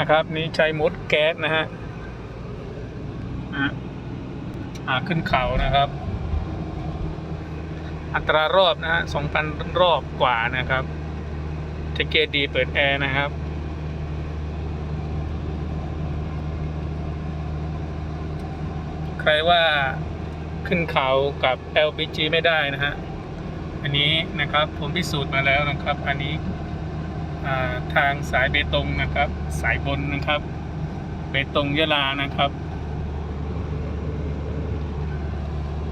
นะครับ นี่ใช้มดแก๊สนะฮะอ่าขึ้นเขานะครับ อัตรารอบนะฮะสองพันรอบกว่านะครับเทเกดีเปิดแอร์นะครับใครว่าขึ้นเขากับ LPG ไม่ได้นะฮะ อันนี้นะครับผมพิสูจน์มาแล้วนะครับ อันนี้ ทางสายเบตงนะครับ สายบนนะครับ เบตงยะลานะครับ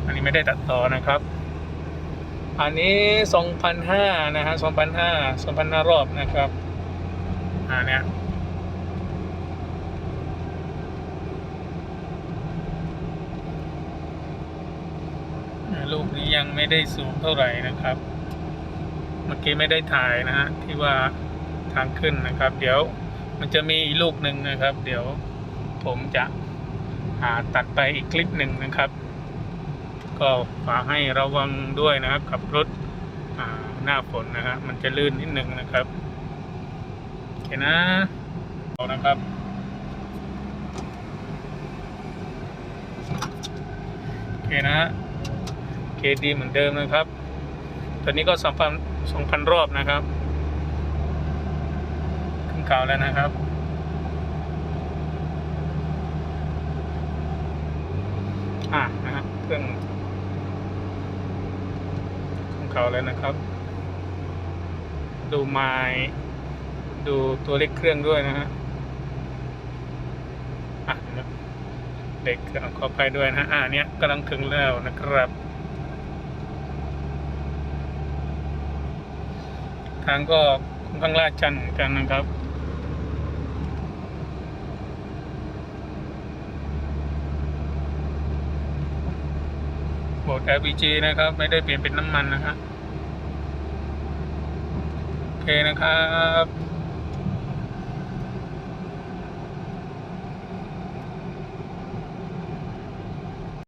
อันนี้ไม่ได้ตัดต่อนะครับ อันนี้ 2,500นะฮะ2,500 2,500 รอบนะครับอ่าเนี่ยรูปนี้ยังไม่ได้สูงเท่าไหร่นะครับ เมื่อกี้ไม่ได้ถ่ายนะฮะที่ว่าางขึ้นนะครับ เดี๋ยวมันจะมีอีกลูกหนึ่งนะครับ เดี๋ยวผมจะหาตัดไปอีกคลิปหนึ่งนะครับ ก็ฝากให้ระวังด้วยนะครับขับรถหน้าฝนนะฮะมันจะลื่นนิดนึงนะครับโอเคนะเอานะครับ โอเคนะฮะโอเคดีเหมือนเดิมนะครับ ตอนนี้ก็สองพันสองพันรอบนะครับ เขาแล้วนะครับ อะนะฮะเครื่องขึ้นเขาแล้วนะครับ ดูไม้ดูตัวเลขเครื่องด้วยนะฮะอะนะครับเด็กขออภัยด้วยนะฮะอ่าเนี้ยกำลังถึงแล้วนะครับทางก็ค่อนข้างลาดชันเหมือนกันนะครับ บอก LPG นะครับ ไม่ได้เปลี่ยนเป็นน้ำมันนะฮะโอเคนะครับ